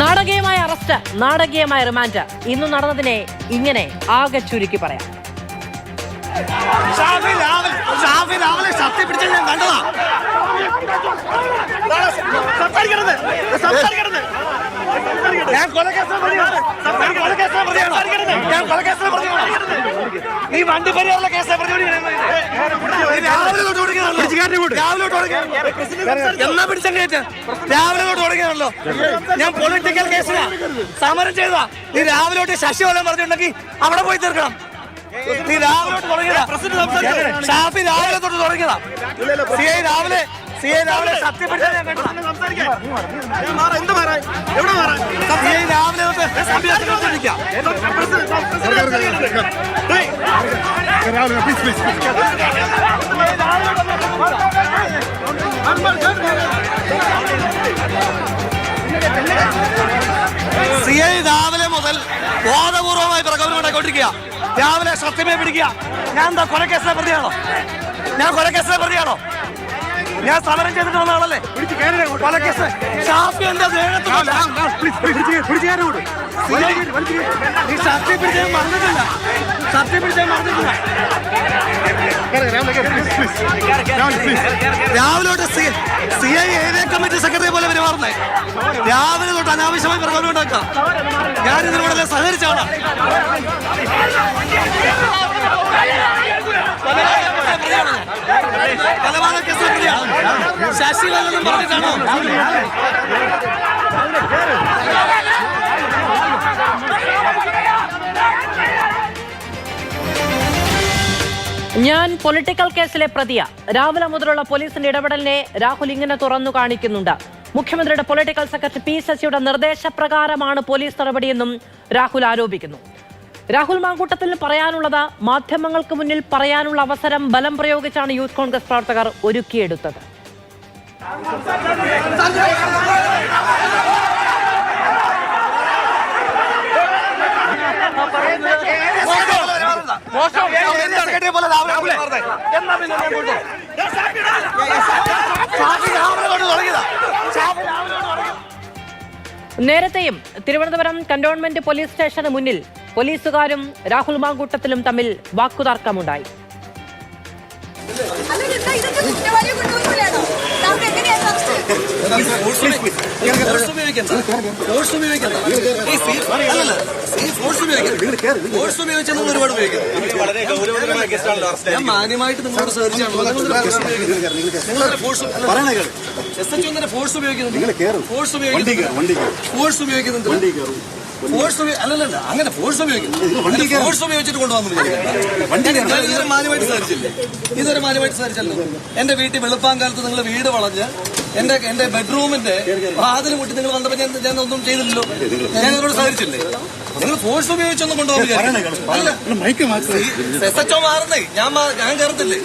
നാടകീയമായ അറസ്റ്റ് നാടകീയമായ റിമാൻഡ്. ഇന്ന് നടന്നതിനെ ഇങ്ങനെ ആകെ ചുരുക്കി പറയാം. സംസാരിക്കരുത് സംസാരിക്കരുത്. ഞാൻ കൊലക്കേസിലെ പ്രതിയാണ്. ഞാൻ കൊലക്കേസിലെ പ്രതിയാണ്. ഞാൻ കൊലക്കേസിലെ പ്രതിയാണ്. നീ വണ്ടി പരിയാറുള്ള കേസിലെ പ്രതിയാണ് രാവിലെ തൊട്ട് തുടങ്ങിയതാണല്ലോ. രാവിലെ തുടങ്ങി എന്നാ പിടിച്ചേറ്റ് രാവിലെ തൊട്ട് തുടങ്ങിയതാണല്ലോ. ഞാൻ പൊളിറ്റിക്കൽ കേസിലാ. സമരം ചെയ്തതാ. നീ രാവിലെ തൊട്ട് ശശി വല്ലതും പറഞ്ഞിട്ടുണ്ടെങ്കിൽ അവിടെ പോയി തീർക്കണം. നീ രാവിലെ തൊട്ട് തുടങ്ങിയതാ. ഷാഫി രാവിലെ തൊട്ട് തുടങ്ങിയതാ. സി ഐ രാവിലെ സി ഐ രാവിലെ. സി ഐ മുതൽ ബോധപൂർവമായി പ്രകടനം ഉണ്ടായിക്കൊണ്ടിരിക്കുക. രാവിലെ സത്യമേ പിടിക്കുക. ഞാൻ എന്താ കൊലക്കേസിലെ പ്രതിയാണോ? ഞാൻ കൊലക്കേസിലെ പ്രതിയാണോ? ഞാൻ സമരം ചെയ്തിട്ട് വന്ന ആളല്ലേ ഷാഫി എന്റെ നീ മറന്നിട്ടില്ല. മറന്നിട്ടില്ല. രാവിലെ തൊട്ട് C I area committee secretary പോലെ പെരുമാറുന്നേ രാവിലെ തൊട്ട് അനാവശ്യമായി പ്രകടനം ഉണ്ടാക്കാം. ഞാൻ ഇതിനോടെല്ലാം സഹകരിച്ചാണ് പ്രതിയാണ്. പറഞ്ഞിട്ടാണോ ഞാൻ പൊളിറ്റിക്കൽ കേസിലെ പ്രതിയ രാവിലെ മുതലുള്ള പോലീസിന്റെ ഇടപെടലിനെ രാഹുൽ ഇങ്ങനെ തുറന്നു കാണിക്കുന്നുണ്ട് മുഖ്യമന്ത്രിയുടെ പൊളിറ്റിക്കൽ സെക്രട്ടറി പി ശശിയുടെ നിർദ്ദേശപ്രകാരമാണ് പോലീസ് നടപടിയെന്നും രാഹുൽ ആരോപിക്കുന്നു രാഹുൽ മാങ്കൂട്ടത്തിൽ പറയാനുള്ളത് മാധ്യമങ്ങൾക്ക് മുന്നിൽ പറയാനുള്ള അവസരം ബലം പ്രയോഗിച്ചാണ് യൂത്ത് കോൺഗ്രസ് പ്രവർത്തകർ ഒരുക്കിയെടുത്തത്. നേരത്തെയും തിരുവനന്തപുരം കന്റോൺമെന്റ് പോലീസ് സ്റ്റേഷന് മുന്നിൽ പോലീസുകാരും രാഹുൽ മാങ്കൂട്ടത്തിലും തമ്മിൽ വാക്കുതർക്കമുണ്ടായി. ഞാൻ മാന്യമായിട്ട് നിങ്ങളോട് ഫോഴ്സ് ഉപയോഗിക്കുന്നുണ്ട്. ഫോഴ്സ് ഉപയോഗിക്കുന്നുണ്ട്. ഫോഴ്സ് ഉപയോഗിക്കുന്നുണ്ട്. ഫോഴ്സ് അല്ലല്ല അങ്ങനെ ഫോഴ്സ് ഉപയോഗിക്കുന്നു ഫോഴ്സ് ഉപയോഗിച്ചിട്ട് കൊണ്ടുവന്നു ഇതൊരു മാന്യമായിട്ട് സാധിച്ചില്ലേ? ഇതൊരു മാന്യമായിട്ട് സാധിച്ചല്ലോ. എന്റെ വീട്ടിൽ വെളുപ്പാങ്കാലത്ത് നിങ്ങൾ വീട് വളഞ്ഞ് എന്റെ എന്റെ ബെഡ്റൂമിന്റെ വാതിൽ മുട്ടി നിങ്ങൾ വന്നപ്പോ ഞാൻ ഞാൻ ഒന്നും ചെയ്തില്ലല്ലോ. ഞാൻ നിങ്ങളോട് സാധിച്ചില്ലേ? നിങ്ങൾ ഫോഴ്സ് ഉപയോഗിച്ചൊന്നും കൊണ്ടുപോകില്ല എസ് എച്ച് ഒ മാറുന്നേ. ഞാൻ ഞാൻ കയറത്തില്ലേ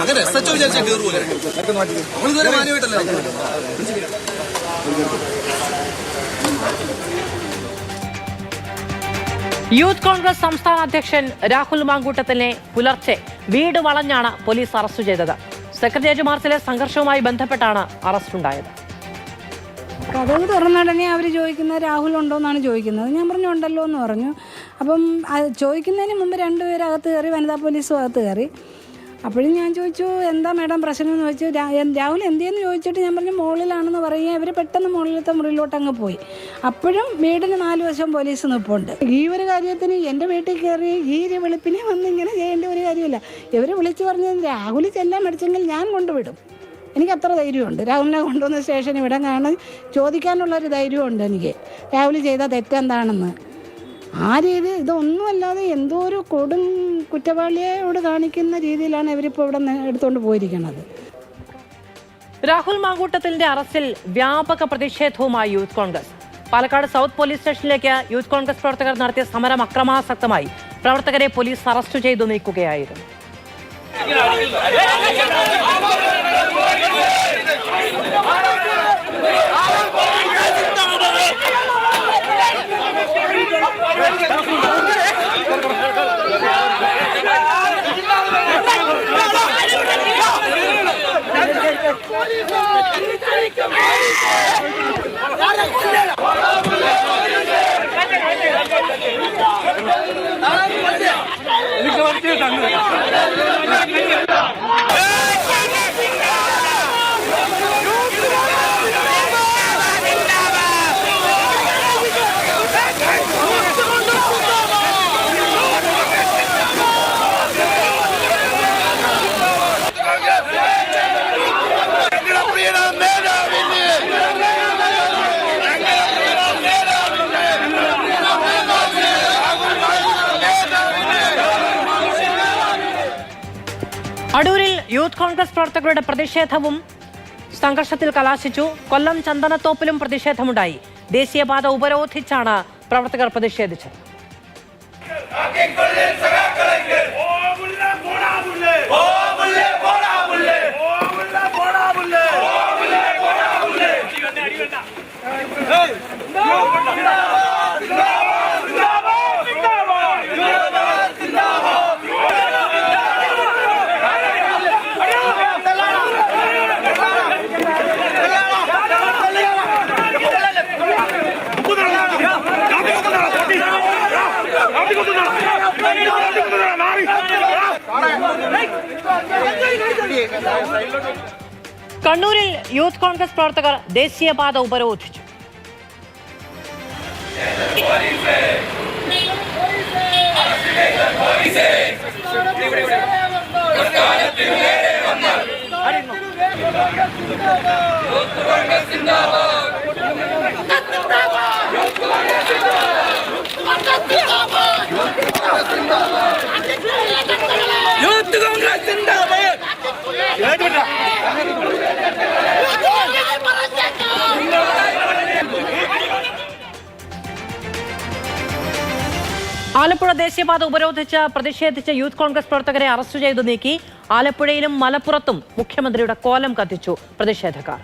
അങ്ങനെ എസ് എച്ച് ഒ വിചാരിച്ചാൽ കയറൂലേ നമ്മളിതുവരെ മാന്യമായിട്ടല്ലേ യൂത്ത് കോൺഗ്രസ് സംസ്ഥാന അധ്യക്ഷൻ രാഹുൽ മാങ്കൂട്ടത്തിനെ പുലർച്ചെ വീട് വളഞ്ഞാണ് പോലീസ് അറസ്റ്റ് ചെയ്തത്. സെക്രട്ടേറിയറ്റ് മാർച്ചിലെ സംഘർഷവുമായി ബന്ധപ്പെട്ടാണ് അറസ്റ്റ് ഉണ്ടായത് കഥവ് തുറന്നുടനെ അവർ ചോദിക്കുന്നത് രാഹുൽ ഉണ്ടോ എന്നാണ് ചോദിക്കുന്നത്. ഞാൻ പറഞ്ഞു ഉണ്ടല്ലോ എന്ന് പറഞ്ഞു. അപ്പം ചോദിക്കുന്നതിന് മുമ്പ് രണ്ടുപേരും അകത്ത് കയറി വനിതാ പോലീസും അകത്ത് കയറി. അപ്പോഴും ഞാൻ ചോദിച്ചു എന്താ മാഡം പ്രശ്നം? എന്ന് ചോദിച്ചു രാഹുൽ എന്തിയെന്ന് ചോദിച്ചിട്ട് ഞാൻ പറഞ്ഞു മുകളിലാണെന്ന് പറയുക. ഇവർ പെട്ടെന്ന് മുകളിലത്തെ മുറിയിലോട്ട് അങ്ങ് പോയി. അപ്പോഴും വീടിന് നാല് വശം പോലീസ് നിൽപ്പുണ്ട് ഈ ഒരു കാര്യത്തിന് എന്റെ വീട്ടിൽ കയറി ഈ ഒരു വെളുപ്പിനെ വന്ന് ഇങ്ങനെ ചെയ്യേണ്ട ഒരു കാര്യമില്ല. ഇവർ വിളിച്ചു പറഞ്ഞത് രാഹുൽ ചെല്ലാൻ മടിച്ചെങ്കിൽ ഞാൻ കൊണ്ടുവിടും. എനിക്ക് അത്ര ധൈര്യമുണ്ട്. രാഹുലിനെ കൊണ്ടുവന്ന സ്റ്റേഷനിൽ വിടാൻ കാരണം ചോദിക്കാനുള്ളൊരു ധൈര്യമുണ്ട് എനിക്ക്. രാഹുൽ ചെയ്ത തെറ്റെന്താണെന്ന്. ആ രീതി ഇതൊന്നുമല്ലാതെ എന്തോ ഒരു കൊടും കുറ്റവാളിയോട് കാണിക്കുന്ന രീതിയിലാണ് ഇവരിപ്പോൾ ഇവിടെ എടുത്തുകൊണ്ട് പോയിരിക്കുന്നത് രാഹുൽ മാങ്കൂട്ടത്തിന്റെ അറസ്റ്റിൽ വ്യാപക പ്രതിഷേധവുമായി youth congress. Palakkad south police സ്റ്റേഷനിലേക്ക് യൂത്ത് കോൺഗ്രസ് പ്രവർത്തകർ നടത്തിയ സമരം അക്രമാസക്തമായി. പ്രവർത്തകരെ പോലീസ് അറസ്റ്റ് ചെയ്തു നീക്കുകയായിരുന്നു. 이렇게 만들어 놨는 거야. യൂത്ത് കോൺഗ്രസ് പ്രവർത്തകരുടെ പ്രതിഷേധവും സംഘർഷത്തിൽ കലാശിച്ചു. കൊല്ലം ചന്ദനത്തോപ്പിലും പ്രതിഷേധമുണ്ടായി. ദേശീയപാത ഉപരോധിച്ചാണ് പ്രവർത്തകർ പ്രതിഷേധിച്ചത്. കണ്ണൂരിൽ യൂത്ത് കോൺഗ്രസ് പ്രവർത്തകർ ദേശീയപാത ഉപരോധിച്ചു. യൂത്ത് കോൺഗ്രസ് സിന്ദാബാദ്. ആലപ്പുഴ ദേശീയപാത ഉപരോധിച്ച് പ്രതിഷേധിച്ച യൂത്ത് കോൺഗ്രസ് പ്രവർത്തകരെ അറസ്റ്റ് ചെയ്തു നീക്കി ആലപ്പുഴയിലും മലപ്പുറത്തും മുഖ്യമന്ത്രിയുടെ കോലം കത്തിച്ചു പ്രതിഷേധക്കാർ.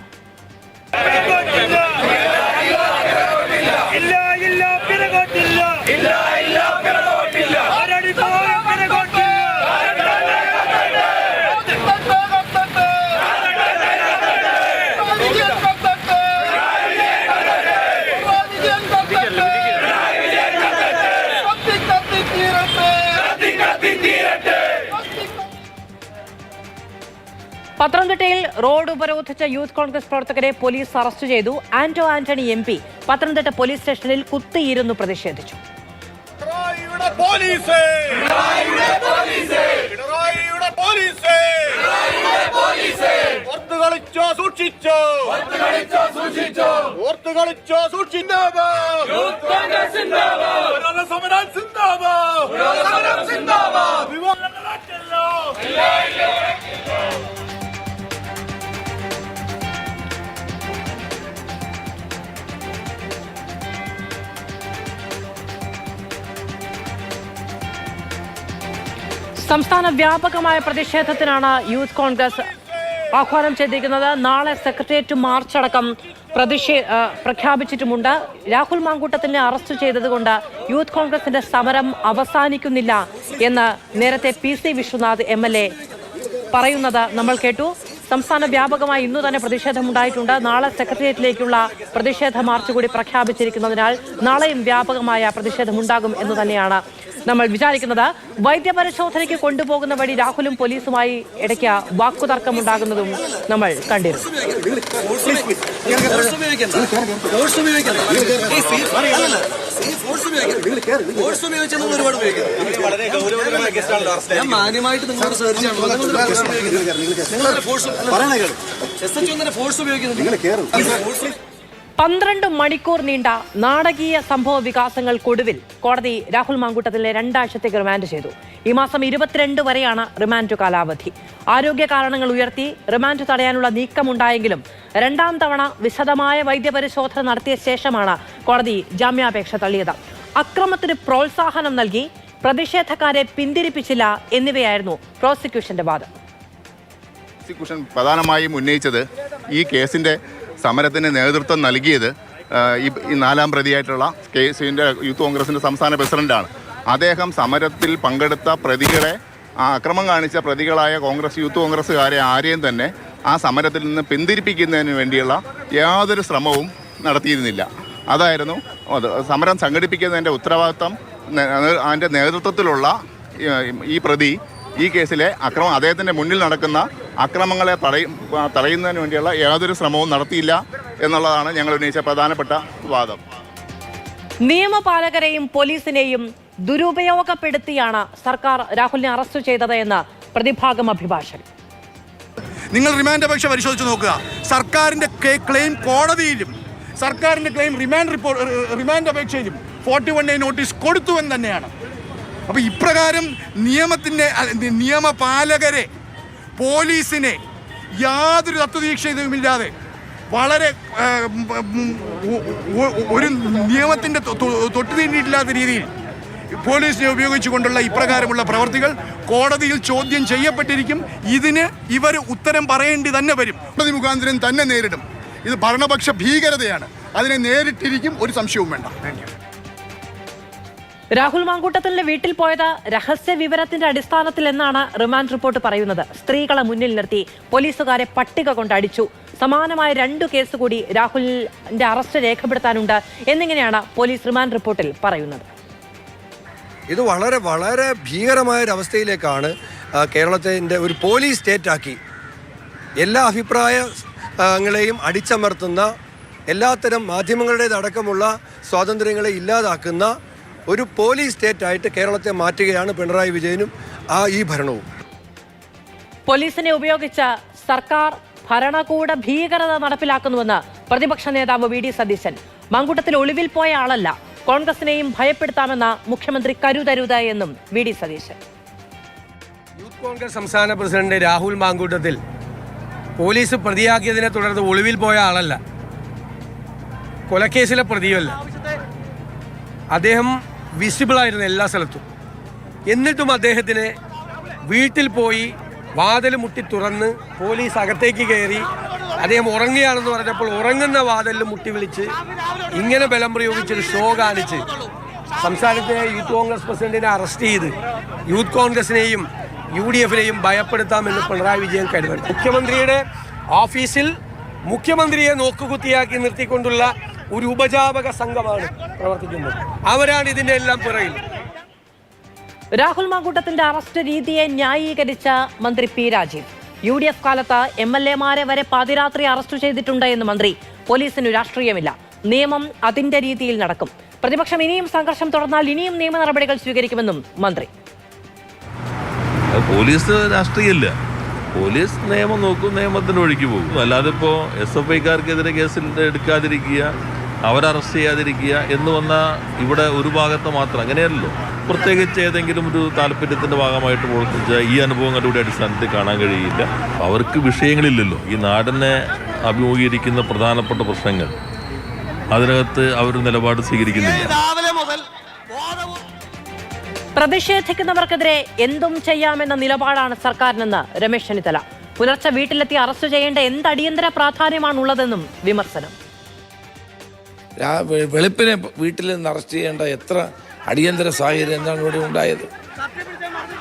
പത്തനംതിട്ടയിൽ റോഡ് ഉപരോധിച്ച യൂത്ത് കോൺഗ്രസ് പ്രവർത്തകരെ പോലീസ് അറസ്റ്റ് ചെയ്തു. Anto Antony M P Pathanamthitta police സ്റ്റേഷനിൽ കുത്തിയിരുന്നു പ്രതിഷേധിച്ചു. പിണറായിയുടെ പോലീസ്! സംസ്ഥാന വ്യാപകമായ പ്രതിഷേധത്തിനാണ് യൂത്ത് കോൺഗ്രസ് ആഹ്വാനം ചെയ്തിരിക്കുന്നത്. നാളെ സെക്രട്ടേറിയറ്റ് മാർച്ച് അടക്കം പ്രതിഷേ പ്രഖ്യാപിച്ചിട്ടുമുണ്ട്. രാഹുൽ മാങ്കൂട്ടത്തിനെ അറസ്റ്റ് ചെയ്തതുകൊണ്ട് യൂത്ത് കോൺഗ്രസിന്റെ സമരം അവസാനിക്കുന്നില്ല എന്ന് നേരത്തെ P C Vishwanath M L A പറയുന്നത് നമ്മൾ കേട്ടു. സംസ്ഥാന വ്യാപകമായി ഇന്നു തന്നെ പ്രതിഷേധമുണ്ടായിട്ടുണ്ട്. നാളെ സെക്രട്ടേറിയറ്റിലേക്കുള്ള പ്രതിഷേധ മാർച്ച് കൂടി പ്രഖ്യാപിച്ചിരിക്കുന്നതിനാൽ നാളെയും വ്യാപകമായ പ്രതിഷേധമുണ്ടാകും എന്ന് തന്നെയാണ് നമ്മൾ വിചാരിക്കുന്നത് വൈദ്യപരിശോധനയ്ക്ക് കൊണ്ടുപോകുന്ന വഴി രാഹുലും പോലീസുമായി ഇടയ്ക്ക് വാക്കുതർക്കമുണ്ടാകുന്നതും നമ്മൾ കണ്ടിരുന്നു. ഞാൻ മാന്യമായിട്ട് നിങ്ങളോട് നിങ്ങൾ ഉപയോഗിക്കുന്നുണ്ട്. ഫോഴ്സ് പന്ത്രണ്ട് മണിക്കൂർ നീണ്ട നാടകീയ സംഭവ വികാസങ്ങൾക്കൊടുവിൽ കോടതി രാഹുൽ മാങ്കൂട്ടത്തിലെ രണ്ടാഴ്ചത്തേക്ക് റിമാൻഡ് ചെയ്തു. ഈ മാസം ഇരുപത്തിരണ്ട് വരെയാണ് റിമാൻഡ് കാലാവധി. ആരോഗ്യ കാരണങ്ങൾ ഉയർത്തി റിമാൻഡ് തടയാനുള്ള നീക്കമുണ്ടായെങ്കിലും രണ്ടാം തവണ വിശദമായ വൈദ്യപരിശോധന നടത്തിയ ശേഷമാണ് കോടതി ജാമ്യാപേക്ഷ തള്ളിയത്. അക്രമത്തിന് പ്രോത്സാഹനം നൽകി പ്രതിഷേധക്കാരെ പിന്തിരിപ്പിച്ചില്ല എന്നിവയായിരുന്നു പ്രോസിക്യൂഷന്റെ വാദം. പ്രോസിക്യൂഷൻ പ്രധാനമായും ഉന്നയിച്ചത് ഈ കേസിന്റെ സമരത്തിന് നേതൃത്വം നൽകിയത് ഈ നാലാം പ്രതിയായിട്ടുള്ള കെ കേസിന്റെ യൂത്ത് കോൺഗ്രസിന്റെ സംസ്ഥാന പ്രസിഡന്റാണ്. അദ്ദേഹം സമരത്തിൽ പങ്കെടുത്ത പ്രതികളെ അക്രമം കാണിച്ച പ്രതികളായ കോൺഗ്രസ് യൂത്ത് കോൺഗ്രസ്സുകാരെ ആരെയും തന്നെ ആ സമരത്തിൽ നിന്ന് പിന്തിരിപ്പിക്കുന്നതിന് വേണ്ടിയുള്ള യാതൊരു ശ്രമവും നടത്തിയിരുന്നില്ല. അതായിരുന്നു അത് സമരം സംഘടിപ്പിക്കുന്നതിന്റെ ഉത്തരവാദിത്തം നേ- അതിന്റെ നേതൃത്വത്തിലുള്ള ഈ പ്രതി ഈ കേസിലെ അക്രമം അദ്ദേഹത്തിന്റെ മുന്നിൽ നടക്കുന്ന അക്രമങ്ങളെ തടയും തടയുന്നതിന് വേണ്ടിയുള്ള യാതൊരു ശ്രമവും നടത്തിയില്ല എന്നുള്ളതാണ് ഞങ്ങൾ ഉന്നയിച്ച പ്രധാനപ്പെട്ട വാദം. നിയമപാലകരെയും പോലീസിനെയും ദുരുപയോഗപ്പെടുത്തിയാണ് സർക്കാർ രാഹുലിനെ അറസ്റ്റ് ചെയ്തത് എന്ന് പ്രതിഭാഗം അഭിഭാഷകൻ. നിങ്ങൾ റിമാൻഡ് അപേക്ഷ പരിശോധിച്ച് നോക്കുക. സർക്കാരിന്റെ ക്ലെയിം കോടതിയിലും സർക്കാരിന്റെ ക്ലെയിം റിമാൻഡ് റിപ്പോർട്ട് റിമാൻഡ് അപേക്ഷയിലും ഫോർട്ടി വൺ ഡേ നോട്ടീസ് കൊടുത്തു എന്ന് തന്നെയാണ്. അപ്പോൾ ഇപ്രകാരം നിയമത്തിന്റെ നിയമപാലകരെ പോലീസിനെ യാതൊരു തത്വദീക്ഷയുമില്ലാതെ വളരെ ഒരു നിയമത്തിന്റെ തൊട്ടുതീണ്ടിയിട്ടില്ലാത്ത രീതിയിൽ പോലീസിനെ ഉപയോഗിച്ചുകൊണ്ടുള്ള ഇപ്രകാരമുള്ള പ്രവർത്തികൾ കോടതിയിൽ ചോദ്യം ചെയ്യപ്പെട്ടിരിക്കും. ഇതിന് ഇവർ ഉത്തരം പറയേണ്ടി തന്നെ വരും. കോടതി മുഖാന്തരം തന്നെ നേരിടും. ഇത് ഭരണപക്ഷ ഭീകരതയാണ്. അതിനെ നേരിട്ടിരിക്കും ഒരു സംശയവും വേണ്ട. രാഹുൽ മാങ്കൂട്ടത്തിന്റെ വീട്ടിൽ പോയത് രഹസ്യ വിവരത്തിന്റെ അടിസ്ഥാനത്തിൽ എന്നാണ് റിമാൻഡ് റിപ്പോർട്ട് പറയുന്നത്. സ്ത്രീകളെ മുന്നിൽ നിർത്തി പോലീസുകാരെ പട്ടിക കൊണ്ട് അടിച്ചു. സമാനമായ രണ്ടു കേസ് കൂടി രാഹുലിന്റെ അറസ്റ്റ് രേഖപ്പെടുത്താനുണ്ട് എന്നിങ്ങനെയാണ് പോലീസ് റിമാൻഡ് റിപ്പോർട്ടിൽ പറയുന്നത്. ഇത് വളരെ വളരെ ഭീകരമായ ഒരു അവസ്ഥയിലേക്കാണ് കേരളത്തിന്റെ ഒരു പോലീസ് സ്റ്റേറ്റ് ആക്കി എല്ലാ അഭിപ്രായങ്ങളെയും അടിച്ചമർത്തുന്ന എല്ലാത്തരം മാധ്യമങ്ങളുടേതടക്കമുള്ള സ്വാതന്ത്ര്യങ്ങളെ ഇല്ലാതാക്കുന്ന ഒരു പോലീസ് സ്റ്റേറ്റ് ആയിട്ട് കേരളത്തെ മാറ്റുകയാണ് പിണറായി വിജയനും ആ ഈ ഭരണവും. പോലീസിനെ ഉപയോഗിച്ച സർക്കാർ ഭരണകൂട ഭീകരത നടപ്പിലാക്കുന്നുവെന്ന് പ്രതിപക്ഷ നേതാവ് വി ഡി സതീശൻ. മങ്കൂട്ടത്തിൽ ഒളിവിൽ പോയ ആളല്ല കോൺഗ്രസിനെയും ഭയപ്പെടുത്താമെന്ന മുഖ്യമന്ത്രി കരുതരുത് എന്നും V D Satheesan. Youth congress സംസ്ഥാന പ്രസിഡന്റ് രാഹുൽ മാങ്കൂട്ടത്തിൽ പോലീസ് പ്രതിയാക്കിയതിനെ തുടർന്ന് ഒളിവിൽ പോയ ആളല്ല. കൊലക്കേസിലെ പ്രതിയല്ല അദ്ദേഹം വിസിബിൾ ആയിരുന്നു എല്ലാ സ്ഥലത്തും. എന്നിട്ടും അദ്ദേഹത്തിന് വീട്ടിൽ പോയി വാതിൽ മുട്ടി തുറന്ന് പോലീസ് അകത്തേക്ക് കയറി അദ്ദേഹം ഉറങ്ങുകയാണെന്ന് പറഞ്ഞപ്പോൾ ഉറങ്ങുന്ന വാതിലിൽ മുട്ടി വിളിച്ച് ഇങ്ങനെ ബലം പ്രയോഗിച്ചൊരു ഷോ കാണിച്ച് സംസ്ഥാനത്തെ യൂത്ത് കോൺഗ്രസ് പ്രസിഡന്റിനെ അറസ്റ്റ് ചെയ്ത് യൂത്ത് കോൺഗ്രസിനെയും യു ഡി എഫിനെയും ഭയപ്പെടുത്താമെന്ന് പിണറായി വിജയൻ കരുതുന്നു മുഖ്യമന്ത്രിയുടെ ഓഫീസിൽ മുഖ്യമന്ത്രിയെ നോക്കുകുത്തിയാക്കി നിർത്തിക്കൊണ്ടുള്ള ഒരു ഉപജാപക സംഘമാണ് പ്രവർത്തിക്കുന്നത്. അവരാണ് ഇതിന്റെ എല്ലാം പിറകിൽ. രാഹുൽ മാങ്കൂട്ടത്തിന്റെ അറസ്റ്റ് രീതിയെ ന്യായീകരിച്ച മന്ത്രി P Rajeev. U D F കാലത്ത് എം എൽ എമാരെ വരെ പാതിരാത്രി അറസ്റ്റ് ചെയ്തിട്ടുണ്ട് എന്ന് മന്ത്രി. പോലീസിന് രാഷ്ട്രീയമില്ല. നിയമം അതിന്റെ രീതിയിൽ നടക്കും. പ്രതിപക്ഷം ഇനിയും സംഘർഷം തുടർന്നാൽ ഇനിയും നിയമ നടപടികൾ സ്വീകരിക്കുമെന്നും മന്ത്രി. പോലീസ് രാഷ്ട്രീയമില്ല. പോലീസ് നിയമം നോക്കും നിയമത്തിന് ഒഴുകി പോകും. അല്ലാതെ ഇപ്പോൾ എസ് എഫ് ഐക്കാർക്കെതിരെ കേസിൽ എടുക്കാതിരിക്കുക അവരറസ്റ്റ് ചെയ്യാതിരിക്കുക എന്ന് വന്ന ഇവിടെ ഒരു ഭാഗത്ത് മാത്രം അങ്ങനെയല്ലോ പ്രത്യേകിച്ച് ഏതെങ്കിലും ഒരു താല്പര്യത്തിന്റെ ഭാഗമായിട്ട് പ്രവർത്തിച്ച ഈ അനുഭവങ്ങളുടെ അടിസ്ഥാനത്തിൽ കാണാൻ കഴിയില്ല. അവർക്ക് വിഷയങ്ങളില്ലല്ലോ. ഈ നാടിനെ അഭിമുഖീകരിക്കുന്ന പ്രധാനപ്പെട്ട പ്രശ്നങ്ങൾ. അതിനകത്ത് അവർ നിലപാട് സ്വീകരിക്കുന്നില്ല. രാവിലെ മുതൽ പ്രതിഷേധിക്കുന്നവർക്കെതിരെ എന്തും ചെയ്യാമെന്ന നിലപാടാണ് സർക്കാരിനെന്ന് രമേശ് ചെന്നിത്തല. പുലർച്ചെ വീട്ടിലെത്തി അറസ്റ്റ് ചെയ്യേണ്ട എന്ത് അടിയന്തര പ്രാധാന്യമാണുള്ളതെന്നും വിമർശനം. വെളുപ്പിനെ വീട്ടിൽ നിന്ന് അറസ്റ്റ് ചെയ്യേണ്ട എത്ര അടിയന്തര സാഹചര്യം എന്താണ് ഇവിടെ ഉണ്ടായത്?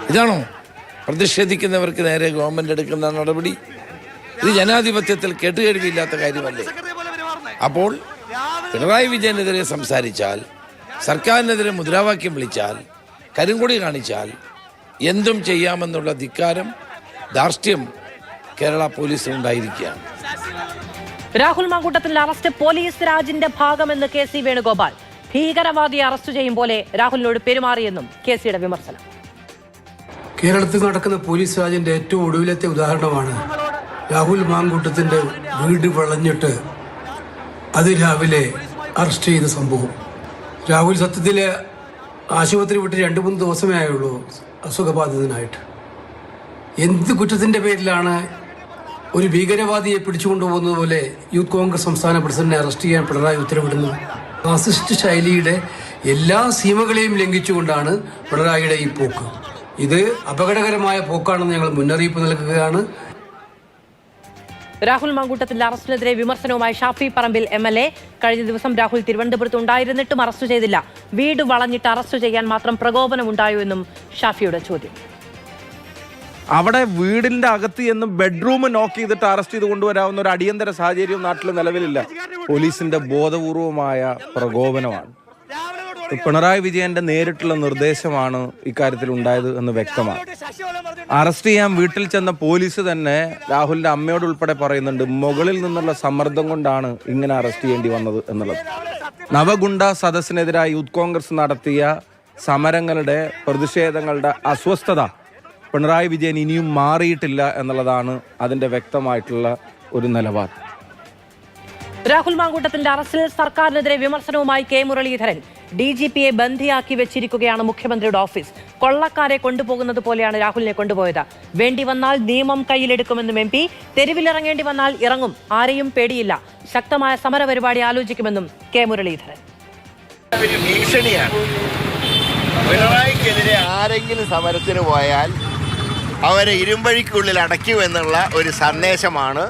ഇതാണോ? പ്രതിഷേധിക്കുന്നവർക്ക് നേരെ ഗവൺമെന്റ് എടുക്കുന്ന നടപടി? ഇത് ജനാധിപത്യത്തിൽ കേട്ടുകേഴ്വിയില്ലാത്ത കാര്യമല്ലേ? അപ്പോൾ പിണറായി വിജയനെതിരെ സംസാരിച്ചാൽ സർക്കാരിനെതിരെ മുദ്രാവാക്യം വിളിച്ചാൽ കരിങ്കൊടി കാണിച്ചാൽ എന്തും ചെയ്യാമെന്നുള്ള ധിക്കാരം ധാർഷ്ട്യം കേരള പോലീസിനുണ്ടായിരിക്കുകയാണ് രാഹുൽ മാങ്കൂട്ടത്തിന്റെ അറസ്റ്റ് പോലീസ് രാജിന്റെ ഭാഗമെന്ന് കെ സി വേണുഗോപാൽ. ഭീകരവാദിയെ അറസ്റ്റ് ചെയ്യും പോലെ രാഹുലിനോട് പെരുമാറിയെന്നും കെ സിയുടെ വിമർശനം. കേരളത്തിൽ നടക്കുന്ന പോലീസ് രാജിന്റെ ഏറ്റവും ഒടുവിലത്തെ ഉദാഹരണമാണ് രാഹുൽ മാങ്കൂട്ടത്തിന്റെ വീട് വളഞ്ഞിട്ട് അതിരാവിലെ അറസ്റ്റ് ചെയ്ത സംഭവം. രാഹുൽ സത്യത്തിൽ ആശുപത്രി വിട്ട് രണ്ട് മൂന്ന് ദിവസമേ ആയുള്ളൂ അസുഖബാധിതനായിട്ട്. എന്ത് കുറ്റത്തിന്റെ പേരിലാണ് ഒരു ഭീകരവാദിയെ പിടിച്ചുകൊണ്ടുപോകുന്നത് പോലെ യൂത്ത് കോൺഗ്രസ് സംസ്ഥാന പ്രസിഡന്റിനെ അറസ്റ്റ് ചെയ്യാൻ പിണറായി ഉത്തരവിടുന്നു. ഫാസിസ്റ്റ് ശൈലിയുടെ എല്ലാ സീമകളെയും ലംഘിച്ചുകൊണ്ടാണ് പിണറായിയുടെ ഈ പോക്ക്. ഇത് അപകടകരമായ പോക്കാണെന്ന് ഞങ്ങൾ മുന്നറിയിപ്പ് നൽകുകയാണ്. രാഹുൽ മാങ്കൂട്ടത്തിന്റെ അറസ്റ്റിനെതിരെ വിമർശനവുമായി Shafi Parambil M L A. കഴിഞ്ഞ ദിവസം രാഹുൽ തിരുവനന്തപുരത്ത് ഉണ്ടായിരുന്നിട്ടും അറസ്റ്റ് ചെയ്തില്ല. വീട് വളഞ്ഞിട്ട് അറസ്റ്റ് ചെയ്യാൻ മാത്രം പ്രകോപനമുണ്ടായോ എന്നും ഷാഫിയുടെ ചോദ്യം. അവിടെ വീടിന്റെ അകത്ത് എന്നും ബെഡ്റൂം നോക്ക് ചെയ്തിട്ട് അറസ്റ്റ് ചെയ്ത് കൊണ്ടുവരാവുന്ന ഒരു അടിയന്തര സാഹചര്യം നാട്ടിൽ നിലവിലില്ല. പോലീസിന്റെ ബോധപൂർവമായ പ്രകോപനമാണ്. പിണറായി വിജയന്റെ നേരിട്ടുള്ള നിർദ്ദേശമാണ് ഇക്കാര്യത്തിൽ ഉണ്ടായത് എന്ന് വ്യക്തമാണ്. അറസ്റ്റ് ചെയ്യാൻ വീട്ടിൽ ചെന്ന പോലീസ് തന്നെ രാഹുലിന്റെ അമ്മയോട് ഉൾപ്പെടെ പറയുന്നുണ്ട് മുകളിൽ നിന്നുള്ള സമ്മർദ്ദം കൊണ്ടാണ് ഇങ്ങനെ അറസ്റ്റ് ചെയ്യേണ്ടി വന്നത് എന്നുള്ളത്. നവഗുണ്ട സദസ്സിനെതിരായി യൂത്ത് കോൺഗ്രസ് നടത്തിയ സമരങ്ങളുടെ പ്രതിഷേധങ്ങളുടെ അസ്വസ്ഥത പിണറായി വിജയൻ ഇനിയും മാറിയിട്ടില്ല എന്നുള്ളതാണ് അതിന്റെ വ്യക്തമായിട്ടുള്ള ഒരു നിലപാട്. രാഹുൽ മാങ്കൂട്ടത്തിന്റെ അറസ്റ്റിൽ സർക്കാരിനെതിരെ വിമർശനവുമായി കെ മുരളീധരൻ. ഡി ജി പിയെ ബന്ധിയാക്കി വെച്ചിരിക്കുകയാണ് മുഖ്യമന്ത്രിയുടെ ഓഫീസ്. കൊള്ളക്കാരെ കൊണ്ടുപോകുന്നത് പോലെയാണ് രാഹുലിനെ കൊണ്ടുപോയത്. വേണ്ടി വന്നാൽ നിയമം കയ്യിലെടുക്കുമെന്നും എം പി. തെരുവിലിറങ്ങേണ്ടി വന്നാൽ ഇറങ്ങും. ആരെയും പേടിയില്ല. ശക്തമായ സമര പരിപാടി ആലോചിക്കുമെന്നും കെ മുരളീധരൻ. ഭീഷണിയാണ്. പിണറായിക്കെതിരെ ആരെങ്കിലും സമരത്തിന് പോയാൽ അവരെ ഇരുമ്പഴിക്കുള്ളിൽ അടയ്ക്കുമെന്നുള്ള ഒരു സന്ദേശമാണ്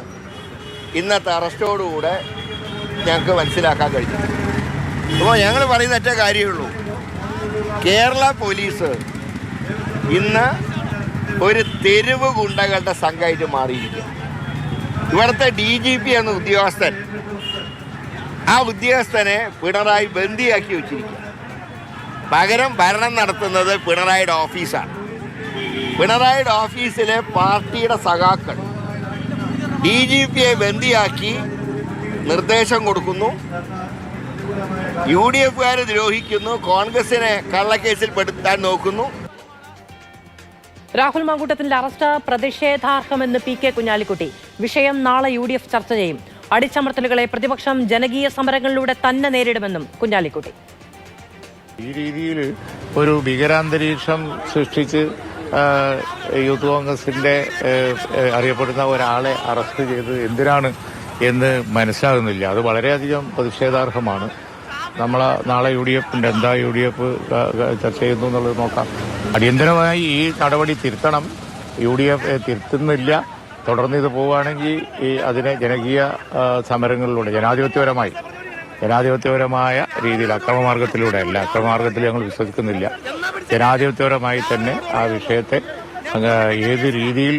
ഇന്നത്തെ അറസ്റ്റോടുകൂടെ ഞങ്ങൾക്ക് മനസ്സിലാക്കാൻ കഴിഞ്ഞത്. അപ്പോൾ ഞങ്ങൾ പറയുന്ന ഒറ്റ കാര്യമുള്ളൂ കേരള പോലീസ് ഇന്ന് ഒരു തെരുവ് ഗുണ്ടകളുടെ സംഘമായിട്ട് മാറിയിരിക്കുക ഇവിടുത്തെ ഡി ജി പി എന്ന ഉദ്യോഗസ്ഥൻ ആ ഉദ്യോഗസ്ഥനെ പിണറായി ബന്ദിയാക്കി വെച്ചിരിക്കുക പകരം ഭരണം നടത്തുന്നത് പിണറായിയുടെ ഓഫീസാണ്. പിണറായിയുടെ ഓഫീസിലെ പാർട്ടിയുടെ സഖാക്കൾ ഡി ജി പിയെ ബന്ദിയാക്കി നിർദ്ദേശം കൊടുക്കുന്നു. യു ഡി എഫുകാരെ ദ്രോഹിക്കുന്നു. കോൺഗ്രസിനെ കള്ളക്കേസിൽ പെടുത്താൻ നോക്കുന്നു. രാഹുൽ മാങ്കൂട്ടത്തിന്റെ അറസ്റ്റ് പ്രതിഷേധാർഹമെന്ന് പി കെ കുഞ്ഞാലിക്കുട്ടി. വിഷയം നാളെ യു ഡി എഫ് ചർച്ച ചെയ്യും. അടിച്ചമർത്തലുകളെ പ്രതിപക്ഷം ജനകീയ സമരങ്ങളിലൂടെ തന്നെ നേരിടുമെന്നും കുഞ്ഞാലിക്കുട്ടി. ഈ രീതിയിൽ ഒരു ഭീകരാന്തരീക്ഷം സൃഷ്ടിച്ച് യൂത്ത് കോൺഗ്രസിന്റെ അറിയപ്പെടുന്ന ഒരാളെ അറസ്റ്റ് ചെയ്ത് എന്തിനാണ് എന്ന് മനസ്സിലാകുന്നില്ല. അത് വളരെയധികം പ്രതിഷേധാർഹമാണ്. നമ്മൾ നാളെ യു ഡി എഫിന്റെ എന്താ യു ഡി എഫ് ചർച്ച ചെയ്യുന്നു എന്നുള്ളത് നോക്കാം. അടിയന്തരമായി ഈ നടപടി തിരുത്തണം. യു ഡി എഫ് തിരുത്തുന്നില്ല. തുടർന്ന് ഇത് പോവുകയാണെങ്കിൽ ഈ അതിനെ ജനകീയ സമരങ്ങളിലൂടെ ജനാധിപത്യപരമായി ജനാധിപത്യപരമായ രീതിയിൽ അക്രമമാർഗത്തിലൂടെ അല്ല അക്രമമാർഗത്തിൽ ഞങ്ങൾ വിശ്വസിക്കുന്നില്ല. ജനാധിപത്യപരമായി തന്നെ ആ വിഷയത്തെ ഏത് രീതിയിൽ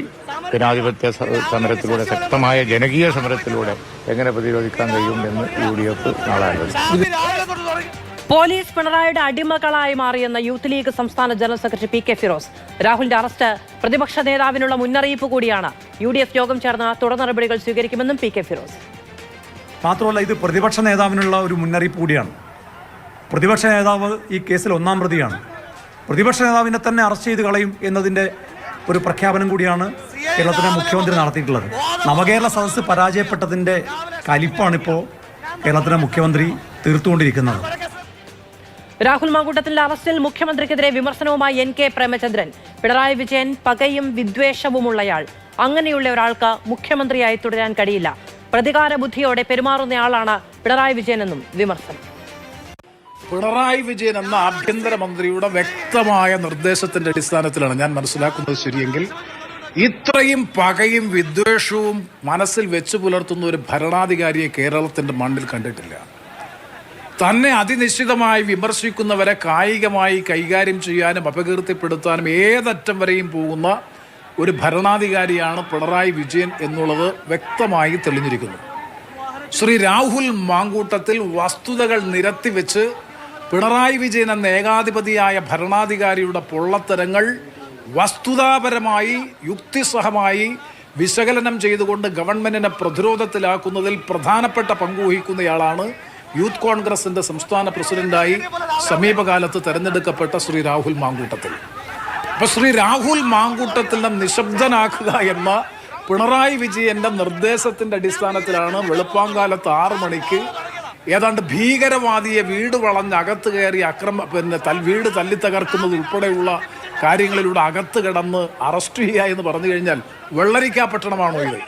ജനാധിപത്യ സമരത്തിലൂടെ ശക്തമായ ജനകീയ സമരത്തിലൂടെ എങ്ങനെ പ്രതിരോധിക്കാൻ കഴിയും എന്ന് യു ഡി എഫ് നാളെ പോലീസ് പിണറായിയുടെ അടിമകളായി മാറിയെന്ന യൂത്ത് ലീഗ് സംസ്ഥാന general secretary P K Firoz. രാഹുലിന്റെ അറസ്റ്റ് പ്രതിപക്ഷ നേതാവിനുള്ള മുന്നറിയിപ്പ് കൂടിയാണ്. യു യോഗം ചേർന്ന തുടർ നടപടികൾ സ്വീകരിക്കുമെന്നും പി കെ ഫിറോസ്. മാത്രമല്ല ഇത് പ്രതിപക്ഷ നേതാവിനുള്ള ഒരു മുന്നറിയിപ്പ് കൂടിയാണ്. പ്രതിപക്ഷ നേതാവ് ഈ കേസിൽ ഒന്നാം പ്രതിയാണ്. പ്രതിപക്ഷ നേതാവിനെ തന്നെ അറസ്റ്റ് ചെയ്ത് കളയും എന്നതിന്റെ ഒരു പ്രഖ്യാപനം കൂടിയാണ് കേരളത്തിലെ മുഖ്യമന്ത്രി നടത്തിയിട്ടുള്ളത്. നവകേരള സദസ്സ് പരാജയപ്പെട്ടതിന്റെ കലിപ്പാണിപ്പോൾ കേരളത്തിലെ മുഖ്യമന്ത്രി തീർത്തുകൊണ്ടിരിക്കുന്നത്. രാഹുൽ മാങ്കൂട്ടത്തിന്റെ അറസ്റ്റിൽ മുഖ്യമന്ത്രിക്കെതിരെ വിമർശനവുമായി എൻ കെ പ്രേമചന്ദ്രൻ. പിണറായി വിജയൻ പകയും വിദ്വേഷവുമുള്ളയാൾ. അങ്ങനെയുള്ള ഒരാൾക്ക് മുഖ്യമന്ത്രിയായി തുടരാൻ കഴിയില്ല. പ്രതികാര ബുദ്ധിയോടെ പെരുമാറുന്നയാളാണ് പിണറായി വിജയനെന്നും വിമർശനം. പിണറായി വിജയൻ എന്ന ആഭ്യന്തരമന്ത്രിയുടെ വ്യക്തമായ നിർദ്ദേശത്തിന്റെ അടിസ്ഥാനത്തിലാണ് ഞാൻ മനസ്സിലാക്കുന്നത് ശരിയെങ്കിൽ ഇത്രയും പകയും വിദ്വേഷവും മനസ്സിൽ വെച്ചു പുലർത്തുന്ന ഒരു ഭരണാധികാരിയെ കേരളത്തിന്റെ മണ്ണിൽ കണ്ടിട്ടില്ല. തന്നെ അതിനിശ്ചിതമായി വിമർശിക്കുന്നവരെ കായികമായി കൈകാര്യം ചെയ്യാനും അപകീർത്തിപ്പെടുത്താനും ഏതറ്റം വരെയും പോകുന്ന ഒരു ഭരണാധികാരിയാണ് പിണറായി വിജയൻ എന്നുള്ളത് വ്യക്തമായി തെളിഞ്ഞിരിക്കുന്നു. ശ്രീ രാഹുൽ മാങ്കൂട്ടത്തിൽ വസ്തുതകൾ നിരത്തിവെച്ച് പിണറായി വിജയൻ എന്ന ഏകാധിപതിയായ ഭരണാധികാരിയുടെ പൊള്ളത്തരങ്ങൾ വസ്തുതാപരമായി യുക്തിസഹമായി വിശകലനം ചെയ്തുകൊണ്ട് ഗവൺമെന്റിനെ പ്രതിരോധത്തിലാക്കുന്നതിൽ പ്രധാനപ്പെട്ട പങ്കുവഹിക്കുന്നയാളാണ് യൂത്ത് കോൺഗ്രസിന്റെ സംസ്ഥാന പ്രസിഡന്റായി സമീപകാലത്ത് തെരഞ്ഞെടുക്കപ്പെട്ട ശ്രീ രാഹുൽ മാങ്കൂട്ടത്തിൽ. അപ്പൊ ശ്രീ രാഹുൽ മാങ്കൂട്ടത്തിനെ നിശബ്ദനാക്കുക എന്ന പിണറായി വിജയന്റെ നിർദ്ദേശത്തിന്റെ അടിസ്ഥാനത്തിലാണ് വെളുപ്പാങ്കാലത്ത് ആറു മണിക്ക് ഏതാണ്ട് ഭീകരവാദിയെ വീട് വളഞ്ഞ് അകത്ത് കയറി അക്രമ പിന്നെ തൽ വീട് തല്ലി തകർക്കുന്നത് ഉൾപ്പെടെയുള്ള കാര്യങ്ങളിലൂടെ അകത്ത് കിടന്ന് അറസ്റ്റ് ചെയ്യുക എന്ന് പറഞ്ഞു കഴിഞ്ഞാൽ വെള്ളരിക്കാ പട്ടണമാണോ ഇത്?